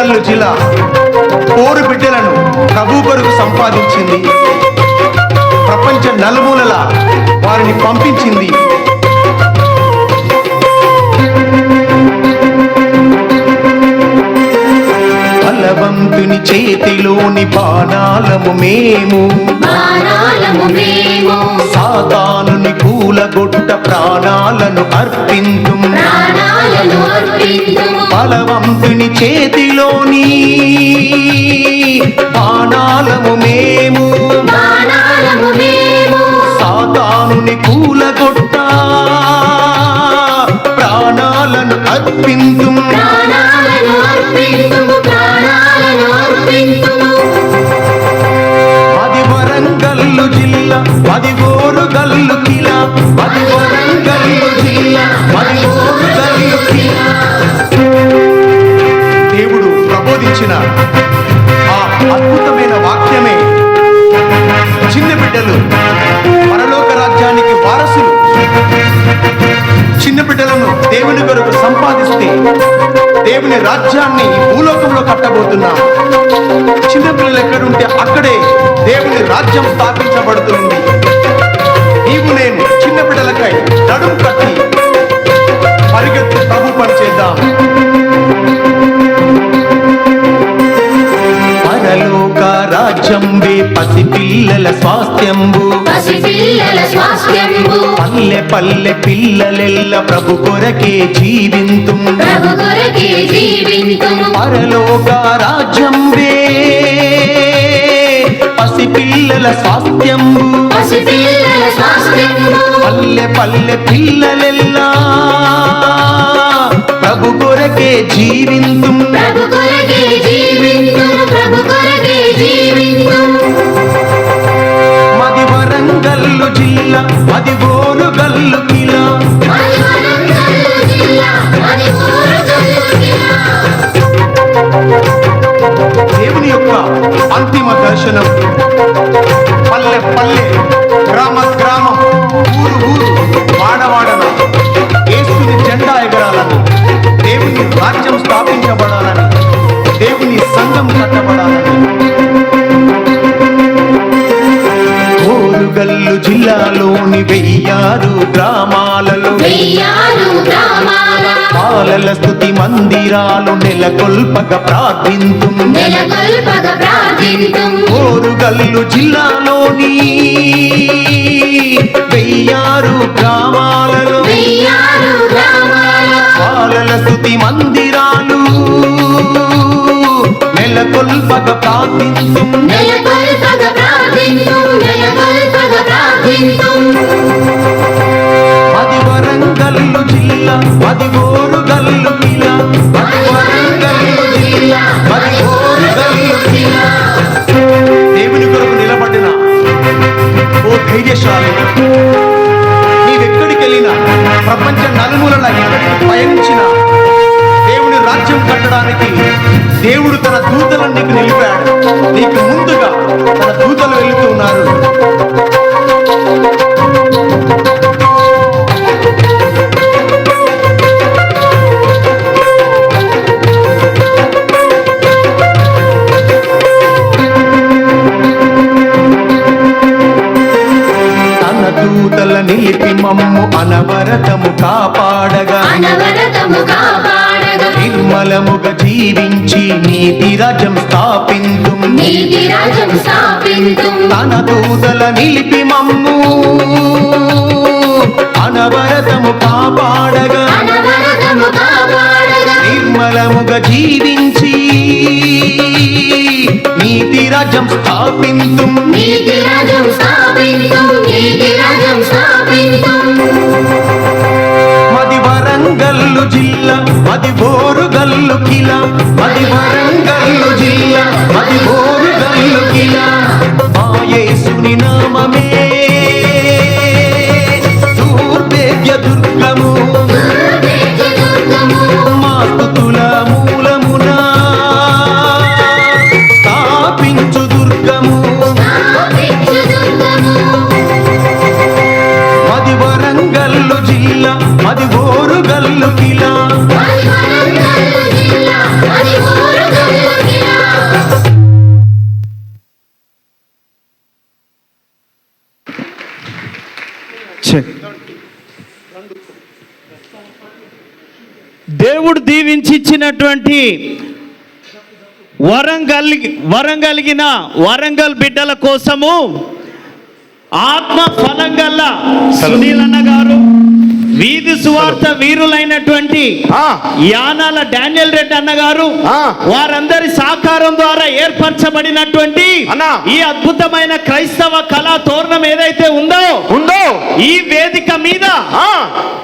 ఊరుగల్లు జిల్లా పోరు బిడ్డలను ప్రభు కొరకు సంపాదించింది. ప్రపంచ నలుమూలల వారిని పంపించింది. బలవంతుని చేతిలోని బాణాలము మేము సాతానుని కూలగొట్ట ప్రాణాలను అర్పింతు అర్పింతుము. బలవంతుని చేతిలోని బాణాలము మేము. సాతానుని కూలగొట్ట. ప్రాణాలను అర్పింతు అర్పింతుము అది వరంగల్లు జిల్లా ఆ అద్భుతమైన వాక్యమే చిన్న బిడ్డలు పరలోక రాజ్యానికి వారసులు. చిన్న బిడ్డలను దేవుని కొరకు సంపాదిస్తే దేవుని రాజ్యాన్ని భూలోకంలో కట్టబోతున్నాం. చిన్నపిల్లలు ఎక్కడుంటే అక్కడే దేవుని రాజ్యం స్థాపించబడుతుంది. నీవు నేను చిన్న బిడ్డలకై నడుం కట్టి పరిగెత్తు ప్రభు పని చేద్దాం. పసిపిల్లల స్వాస్థ్యంబు. పల్లె పల్లె పిల్లలెల్ల ప్రభు కొరకే జీవింతు. ప్రభు కొరకే జీవింతుము పరలోక రాజ్యం వే పసి పిల్లల స్వాస్థ్యంబు. పసిపిల్లల స్వాస్థ్యంబు. పల్లె పల్లె పిల్లలెల్లా ప్రభు కొరకే జీవింతు. ప్రభు కొరకే జీవింతుము జిల్లా అది ఓరు గల్లు కిలా. దేవుని యొక్క అంతిమ దర్శనం. జిల్లాలోని వెయ్యారు గ్రామాలలో పాలల స్థుతి మందిరాలు నెలకొల్పక ప్రార్థింతు. ఓరుగల్లు జిల్లాలోని వెయ్యారు గ్రామాలలో పాలల స్థుతి మందిరాలు నెలకొల్పక ప్రార్థింతు. నెలకొల్పగ ప్రార్థింతుము అది వరంగల్లు జిల్లా అది ఓరుగల్లు కిలా అది వరంగల్లు జిల్లా. అది ఓరుగల్లు కిలా దేవుని కొరకు నిలబడిన ఓ ధైర్యశాలి. నీవెక్కడికి వెళ్ళినా ప్రపంచ నలుమూలల పయనించిన దేవుని రాజ్యం కట్టడానికి దేవుడు తన దూతలను నీకు నిలిపాడు. నీకు ముందుగా తన దూతలు వెళుతూ ఉన్నారు. మమ్ము అనవరతము కాపాడగా. నిర్మలముగా జీవించి నీతి రాజ్యం స్థాపింతు. స్థాపింతుము తన దూతల నిలిపి మమ్ము. అనవరతము కాపాడగ. నిర్మలముగా జీవించి నీతి రాజ్యం స్థాపించు నీతి మది వరంగల్లు జిల్లా మది బోరుగల్లు కిలా. మది వరంగల్లు జిల్లా మది బోరుగల్లు కిలా. కిలా దేవుడు దీవించి ఇచ్చినటువంటి వరం కలిగి వరం కలిగిన వరంగల్ బిడ్డల కోసము ఆత్మ ఫలం గల్లా సునీల్ అన్న గారు వీధి సువార్త వీరులైనటువంటి ఆ. యానాల డానియల్ రెడ్డి అన్న గారు ఆ. వారందరి సహకారం ద్వారా ఏర్పరచబడినటువంటి అన్న. ఈ అద్భుతమైన క్రైస్తవ కళా తోరణం ఏదైతే ఉందో ఉందో ఈ వేదిక మీద ఆ,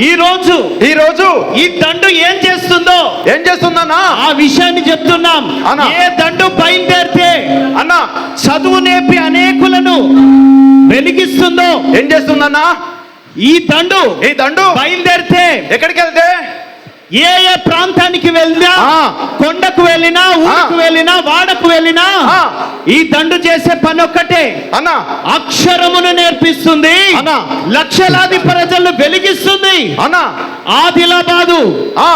ఈ రోజు ఈ రోజు ఈ దండు ఏం చేస్తుందో ఏం చేస్తుందన్నా ఆ విషయాన్ని చెప్తున్నాం అన్నా. ఏ దండు బయలుదేరితే అన్న చదువు నేర్పి అనేకులను వెలిగిస్తుందో ఏం చేస్తుందన్నా ఈ దండు ఈ దండు బయలుదేరితే ఎక్కడికి వెళ్తే ఏ ఏ ప్రాంతానికి వెళ్ళినా ఆ. కొండకు వెళ్ళినా ఊరికి. వెళ్ళినా వాడకు వెళ్ళినా. ఈ దండు చేసే పని ఒక్కటే అన్నా అక్షరమును నేర్పిస్తుంది అన్నా. లక్షలాది ప్రజలు వెలిగిస్తుంది అన్నా ఆదిలాబాదు ఆ,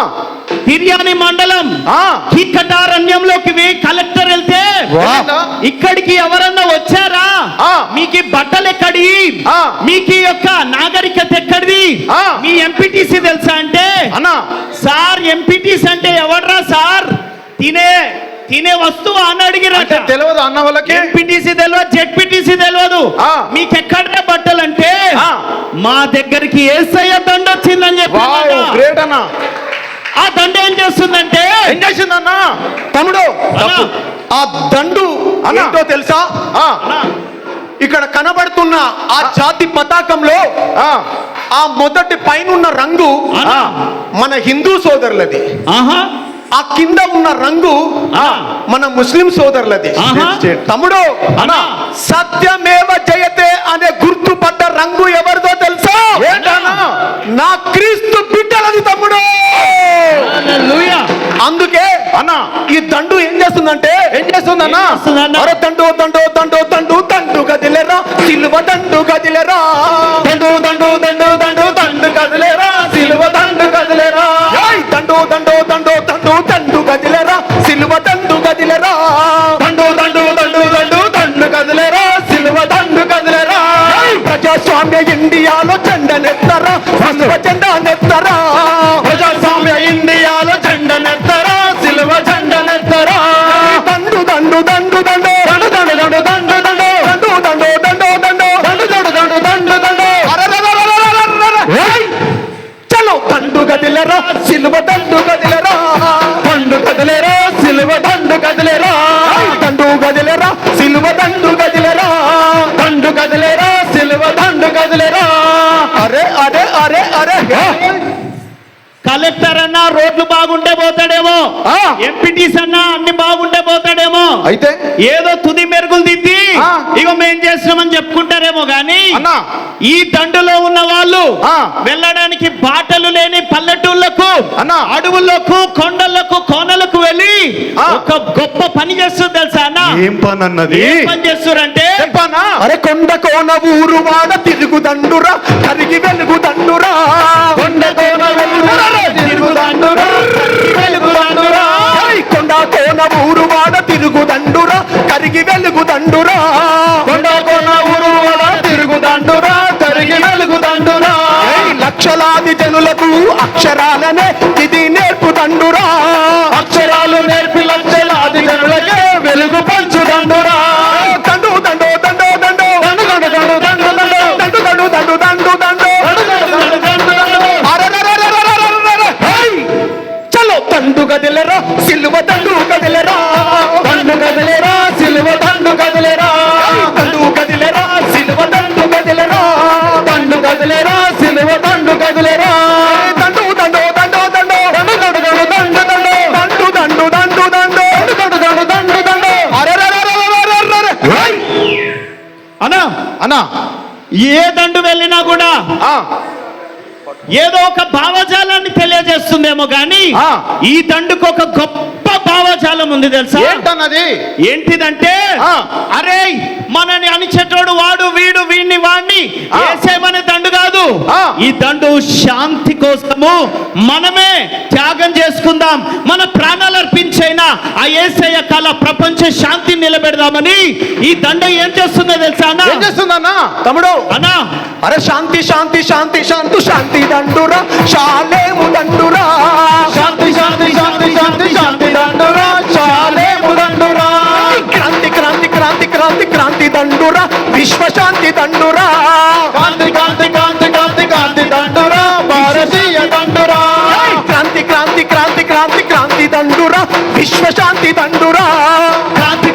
తిర్యాని మండలం ఆ. కీకటారణ్యంలోకి వే- కలెక్టర్ వెళ్తే? ఇక్కడికి ఎవరన్నా వచ్చారా. మీకు బట్టలు ఎక్కడి ఆ. మీకు యొక్క నాగరికత ఎక్కడిది ఆ. మీ ఎంపీటీసీ తెలుసా అంటే అన్నా సార్ ఎంపీటీసీ అంటే ఎవడ్రా సార్ తినే తినే వస్తువు అని అడిగిరట తెలియదు అన్న వాళ్ళకి ఎంపీటీసీ తెలియదు జెడ్పీటీసీ తెలియదు. మీకు ఎక్కడ బట్టలు అంటే. మా దగ్గరికి ఏసయ్య దండ వచ్చిందని వావ్ చెప్పి గ్రేట్ అన్న ఆ దండ ఏం చేస్తుందంటే ఏం చేసిందన్నా తమ్ముడు అన్నా. ఆ దండు అన్నా. ఏంటో తెలుసా ఆ, అన్నా, ఇక్కడ కనబడుతున్న ఆ జాతి పతాకంలో ఆ, ఆ మొదటి పైనున్న రంగు అన్నా. మన హిందూ సోదరులది ఆహా ఆ కింద ఉన్న రంగు ఆ. మన ముస్లిం సోదరులది ఆహా. తమ్ముడు అన్నా. సత్యమేవ జయతే అనే గుర్తుపడ్డ రంగు ఎవరిదో తెలుసా? నా క్రీస్తు బిడ్డలది తమ్ముడు. అందుకే అన్నా. ఈ దండు ఏం చేస్తుందంటే ఏం చేస్తుందన్నా? దండు దండు దండు దండు దండు కదిలేరా? సిలువ దండు కదిలేరా? దండు దండు దండు దండు దండు కదిలేరా? సిలువ దండు కదిలేరా! దండు దండు దండు దండు దండు కదిలేరా? సిలువ దండు కదిలేరా? ఇండియాలో చెండనెత్తరా జెండా కలెక్టర్ అన్నా రోడ్లు బాగుంటే పోతాడేమో ఆ. ఎంపీటీస్ అన్నా అన్ని బాగుంటే పోతాడేమో అయితే ఏదో తుది మెరుగులు దిద్ది ఆ. ఇగో మేం చేస్తున్నామని చెప్పుకుంటారేమో గాని అన్నా. ఈ దండులో ఉన్న వాళ్ళు ఆ. వెళ్ళడానికి బాటలు లేని పల్లెటూళ్ళకు అన్నా. అడవులకు కొండలకు కోనలకు వెళ్ళి ఆ. ఒక గొప్ప పని చేస్తుంది తెలుసా అన్న ఏం పని అన్నది ఏం పని చేస్తారంటే అరే కొండ కోన ఊరు వాడ తిరుగు దండురా కరిగి వెలుగు దండురా కొండ కోన ఊరు తిరుగు దండురా వెలుగు దండురా! కొండ కోన ఊరు వాడ తిరుగు దండురా కరిగి వెలుగు దండురా కొండ కోన ఊరు వాడ తిరుగు దండురా కరిగి వెలుగు దండురా! లక్షలాది జనులకు అక్షరాలనే ఇది నేర్పు దండురా అక్షరాలు నేర్పి లక్షలాది జనులకే వెలుగు పంచు దండురా దండు దండు దండు దండు. దండు దండు దండు దండు దండు. దండు దండు దండు దండు దండు. కదిలేరా సిలువ దండు కదిలేరా దండు కదిలేరా సిలువ దండు కదిలేరా దండు కదిలేరా సిలువ దండు కదిలేరా దండు కదిలేరా సిలువ దండు కదిలేరా దండు దండు దండు దండు దండు దండు దండు దండు దండు దండు దండు దండు దండు దండు దండు దండు దండు అరెరెరెరెరెరెరెరె. హేయ్! అన్నా అన్నా ఏ దండు వెళ్ళినా కూడా ఆ, ఏదో ఒక భావజాలాన్ని తెలియజేస్తుందేమో గాని ఆ. ఈ దండుకు ఒక గొప్ప భావజాలం ఉంది తెలుసా ఏంటన్నది ఏంటిదంటే. అరే మనని అనిచేటోడు వాడు వీడు వీడిని వాడిని. ఏసేమనే. ఈ దండు శాంతి కోసము మనమే త్యాగం చేసుకుందాం. మన ప్రాణాలు అర్పించైనా ఆ ఏసయ్య కళ ప్రపంచ శాంతి నిలబెడదామని ఈ దండ ఏం చేస్తుందో తెలుసా అన్న? ఏం చేస్తుందన్నా తమ్ముడు అన్నా. అరే శాంతి శాంతి శాంతి శాంతి శాంతి దండురా. శాలేము దండురా. శాంతి శాంతి శాంతి శాంతి శాంతి దండురా. శాలేము దండురా. క్రాంతి క్రాంతి క్రాంతి క్రాంతి క్రాంతి దండురా. విశ్వశాంతి దండురా. దండురా విశ్వశాంతి దండురా. క్రాంతి